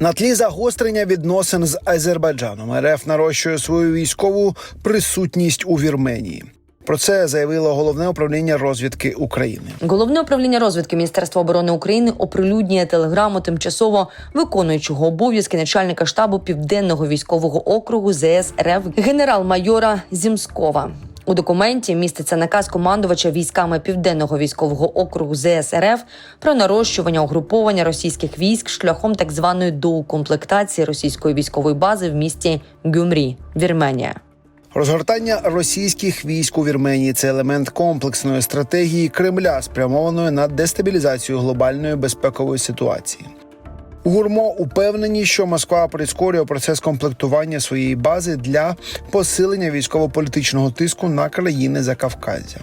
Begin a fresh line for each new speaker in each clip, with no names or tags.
На тлі загострення відносин з Азербайджаном РФ нарощує свою військову присутність у Вірменії. Про це заявило головне управління розвідки України.
Головне управління розвідки Міністерства оборони України оприлюднює телеграму тимчасово виконуючого обов'язки начальника штабу південного військового округу ЗС РФ генерал-майора Зімскова. У документі міститься наказ командувача військами південного військового округу ЗС РФ про нарощування угруповання російських військ шляхом так званої доукомплектації російської військової бази в місті Гюмрі, Вірменія.
Розгортання російських військ у Вірменії це елемент комплексної стратегії Кремля, спрямованої на дестабілізацію глобальної безпекової ситуації. Гурмо упевнені, що Москва прискорює процес комплектування своєї бази для посилення військово-політичного тиску на країни Закавказя.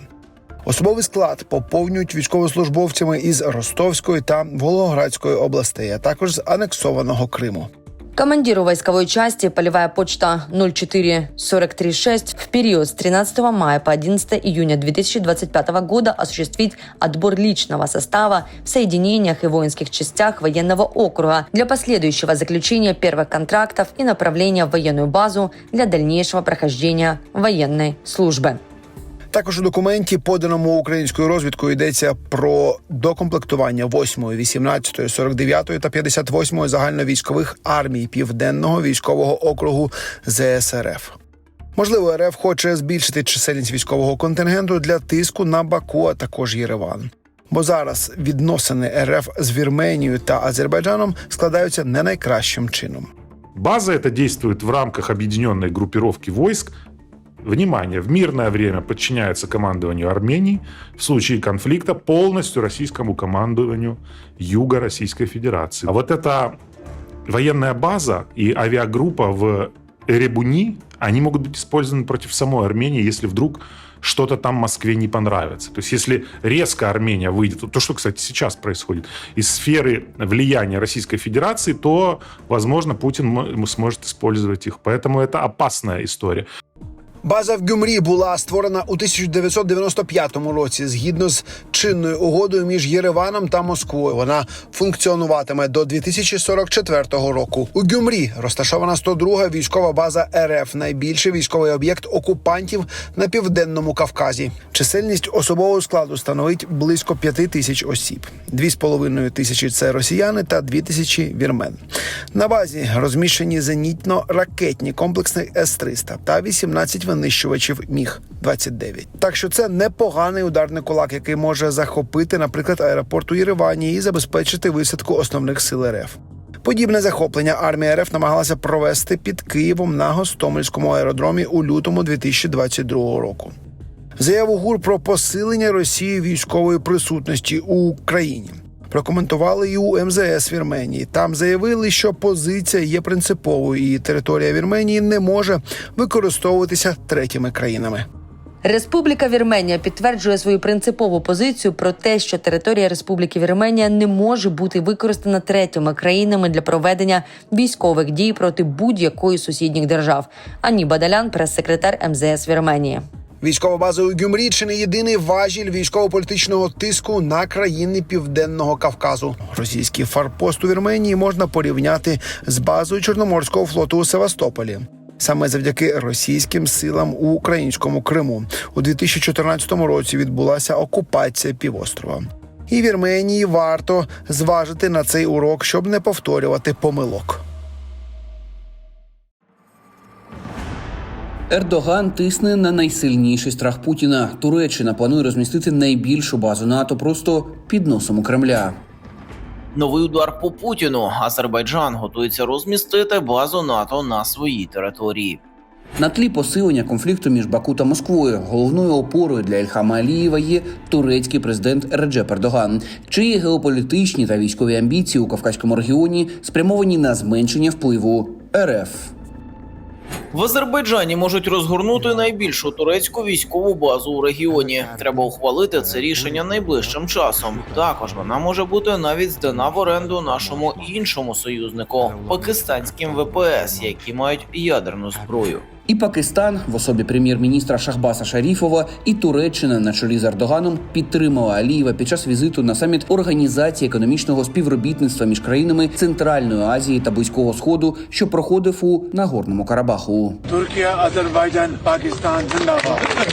Особовий склад поповнюють військовослужбовцями із Ростовської та Волгоградської областей, а також з анексованого Криму.
Командиру войсковой части полевая почта 04436 в период с 13 мая по 11 июня 2025 года осуществить отбор личного состава в соединениях и воинских частях военного округа для последующего заключения первых контрактов и направления в военную базу для дальнейшего прохождения военной службы.
Також у документі, поданому українською розвідкою, йдеться про докомплектування 8, 18, 49 та 58 загальновійськових армій Південного військового округу ЗСРФ. Можливо, РФ хоче збільшити чисельність військового контингенту для тиску на Баку, а також Єреван. Бо зараз відносини РФ з Вірменією та Азербайджаном складаються не найкращим чином.
База эта действует в рамках объединенной группировки войск. Внимание, в мирное время подчиняется командованию Армении, в случае конфликта полностью российскому командованию Юга Российской Федерации. А вот эта военная база и авиагруппа в Эребуни, они могут быть использованы против самой Армении, если вдруг что-то там Москве не понравится. То есть если резко Армения выйдет, то что, кстати, сейчас происходит, из сферы влияния Российской Федерации, то, возможно, Путин сможет использовать их. Поэтому это опасная история.
База в Гюмрі була створена у 1995 році згідно з чинною угодою між Єреваном та Москвою. Вона функціонуватиме до 2044 року. У Гюмрі розташована 102-га військова база РФ, найбільший військовий об'єкт окупантів на південному Кавказі. Чисельність особового складу становить близько 5 тисяч осіб. 2,5 тисячі це росіяни та 2 тисячі вірмен. На базі розміщені зенітно-ракетні комплекси С-300 та 18 винищувачів Міг 29 Так що це непоганий ударний кулак, який може захопити, наприклад, аеропорт у Єревані і забезпечити висадку основних сил РФ. Подібне захоплення армія РФ намагалася провести під Києвом на Гостомельському аеродромі у лютому 2022 року. Заяву ГУР про посилення Росії військової присутності у Україні прокоментували і у МЗС Вірменії. Там заявили, що позиція є принциповою, і територія Вірменії не може використовуватися третіми країнами.
Республіка Вірменія підтверджує свою принципову позицію про те, що територія Республіки Вірменія не може бути використана третіми країнами для проведення військових дій проти будь-якої сусідніх держав. Ані Бадалян, прес-секретар МЗС Вірменії.
Військова база у Гюмрі єдиний важіль військово-політичного тиску на країни Південного Кавказу. Російський фарпост у Вірменії можна порівняти з базою Чорноморського флоту у Севастополі. Саме завдяки російським силам у українському Криму у 2014 році відбулася окупація півострова. І Вірменії варто зважити на цей урок, щоб не повторювати помилок.
Ердоган тисне на найсильніший страх Путіна. Туреччина планує розмістити найбільшу базу НАТО просто під носом у Кремля.
Новий удар по Путіну. Азербайджан готується розмістити базу НАТО на своїй території.
На тлі посилення конфлікту між Баку та Москвою головною опорою для Ільхама Алієва є турецький президент Реджеп Ердоган, чиї геополітичні та військові амбіції у кавказькому регіоні спрямовані на зменшення впливу РФ.
В Азербайджані можуть розгорнути найбільшу турецьку військову базу у регіоні. Треба ухвалити це рішення найближчим часом. Також вона може бути навіть здана в оренду нашому іншому союзнику пакистанським ВПС, які мають ядерну зброю.
І Пакистан в особі прем'єр-міністра Шахбаса Шаріфова і Туреччина на чолі з Ердоганом підтримала Алієва під час візиту на саміт організації економічного співробітництва між країнами Центральної Азії та Близького Сходу, що проходив у Нагорному Карабаху.
Туркія, Азербайджан, Пакистан, zindabad.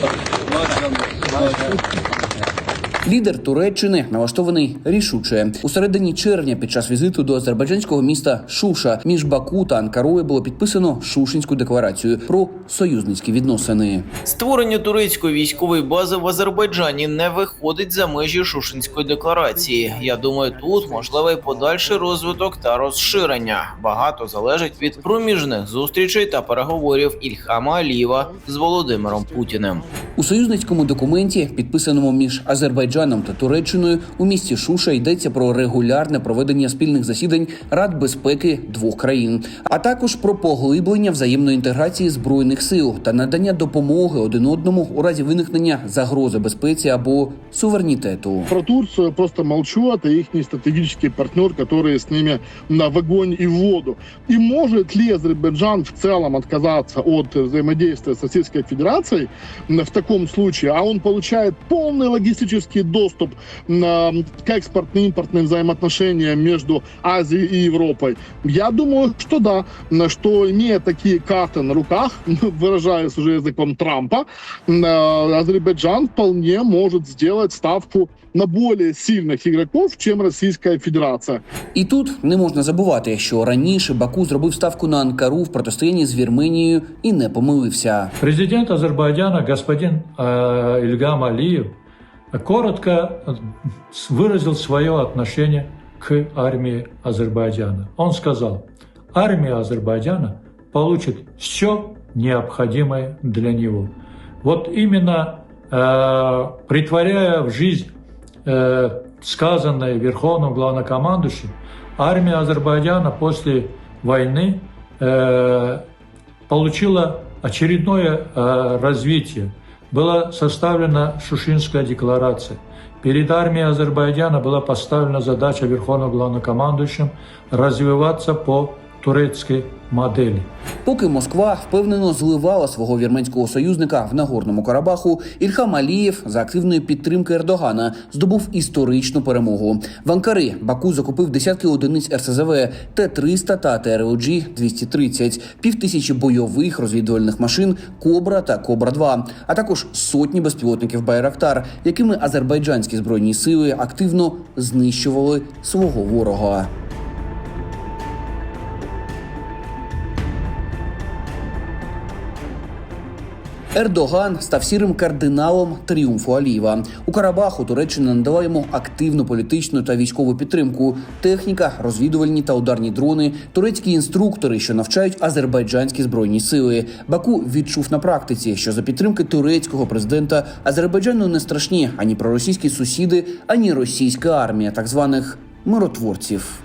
Лідер Туреччини налаштований рішуче у середині червня. Під час візиту до азербайджанського міста Шуша між Баку та Анкарою було підписано Шушинську декларацію про союзницькі відносини.
Створення турецької військової бази в Азербайджані не виходить за межі Шушинської декларації. Я думаю, тут можливий подальший розвиток та розширення. Багато залежить від проміжних зустрічей та переговорів Ільхама Алієва з Володимиром Путіним.
У союзницькому документі, підписаному між Азербайджаном та Туреччиною, у місті Шуша йдеться про регулярне проведення спільних засідань Рад безпеки двох країн, а також про поглиблення взаємної інтеграції збройних сил та надання допомоги один одному у разі виникнення загрози безпеці або суверенітету.
Про Турцию просто молчу, это их стратегический партнер, который с ними на в огонь и в воду. И может ли Азербайджан в целом отказаться от взаимодействия с Российской Федерацией м, в таком случае, а он получает полный логистический доступ на, к экспортно-импортным взаимоотношениям между Азией и Европой? Я думаю, что да, на что имея такие карты на руках, выражаясь уже языком Трампа, м, э, Азербайджан вполне может сделать ставку на более сильных игроков, чем Российская Федерация.
І тут не можна забувати, що раніше Баку зробив ставку на Анкару в протистоянні з Вірменією і не помилився.
Президент Азербайджана господин э, Ильгам Алиев коротко э, выразил свое отношение к армии Азербайджана. Он сказал, армия Азербайджана получит все необходимое для него. Вот именно э, притворяя в жизнь э, сказанное Верховным главнокомандующим, армия Азербайджана после войны э, получила очередное э, развитие. Была составлена Шушинская декларация. Перед армией Азербайджана была поставлена задача Верховным главнокомандующим развиваться по турецкой модели.
Поки Москва впевнено зливала свого вірменського союзника в Нагорному Карабаху, Ільхам Алієв за активної підтримки Ердогана здобув історичну перемогу. В Анкари Баку закупив десятки одиниць РСЗВ, Т-300 та ТРОГ-230, півтисячі бойових розвідувальних машин Кобра та Кобра-2, а також сотні безпілотників Байрактар, якими азербайджанські збройні сили активно знищували свого ворога. Ердоган став сірим кардиналом тріумфу Алієва. У Карабаху Туреччина надала йому активну політичну та військову підтримку, техніка, розвідувальні та ударні дрони, турецькі інструктори, що навчають азербайджанські збройні сили. Баку відчув на практиці, що за підтримки турецького президента Азербайджану не страшні ані проросійські сусіди, ані російська армія так званих миротворців.